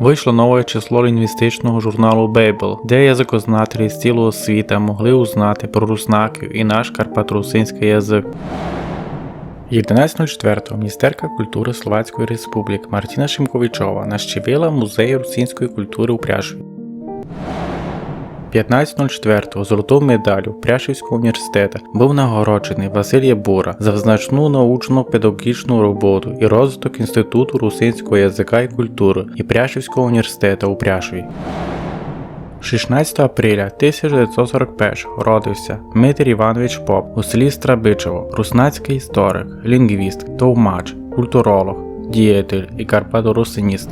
Вийшло нове число лінгвістичного журналу Бейбл, де язикознателі з цілого світа могли узнати про руснаків і наш карпатрусинський язик. 11.04 міністерка культури Словацької Республіки Мартіна Шимковичова нащевила музей русинської культури у Пряшеві. 15.04 золоту медалю Пряшівського університету був нагороджений Василь Ябура за значну научну педагогічну роботу і розвиток Інституту русинського язика і культури і Пряшівського університету у Пряшеві. 16 апреля 1941 родився Дмитрій Іванович Поп у селі Страбичево, руснацький історик, лінгвіст, товмач, культуролог, діятель і карпаторусиніст.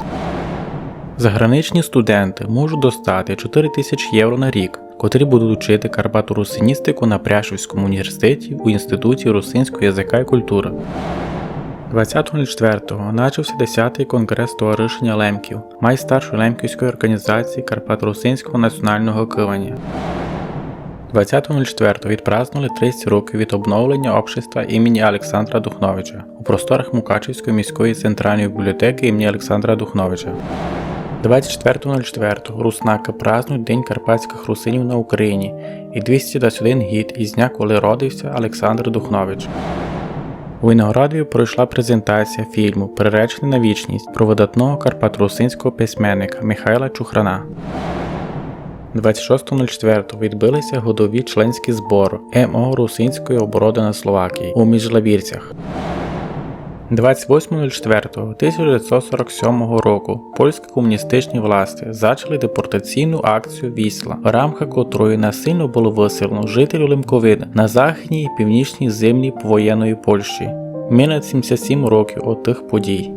Заграничні студенти можуть достати 4 тисячі євро на рік, котрі будуть вчити карпаторусиністику на Пряшівському університеті у Інституті русинського язика і культури. 20.04 начався 10-й конгрес товаришення лемків, майстаршої лемківської організації Карпаторусинського національного кивання. 20.04 відпразнували 30 років від обновлення общества імені Олександра Духновича у просторах Мукачівської міської центральної бібліотеки імені Олександра Духновича. 24.04 Руснаки празднують День карпатських русинів на Україні і 221 гід із дня, коли родився Олександр Духнович. У Виноградові пройшла презентація фільму Приречений на вічність про видатного карпаторусинського письменника Михайла Чухрана. 26.04 відбилися годові членські збори МО Русинської оборони на Словакії у Міжлавірцях. 28.04.1947 року польські комуністичні власті зачали депортаційну акцію Вісла, в рамках котрої насильно було виселено жителів Лемковини на західній і північній землі повоєнної Польщі. Минуло 77 років від тих подій.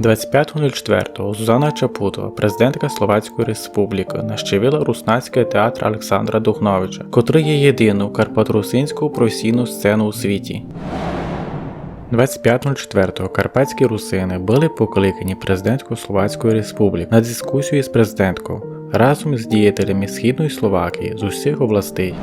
25.04 Зузана Чапутова, президентка Словацької Республіки, нащевила руснацький театр Олександра Духновича, котрий є єдиною карпаторусинську професійну сцену у світі. 25.04 карпатські русини були покликані президенткою Словацької Республіки на дискусію з президенткою разом з діятелями Східної Словакії з усіх областей.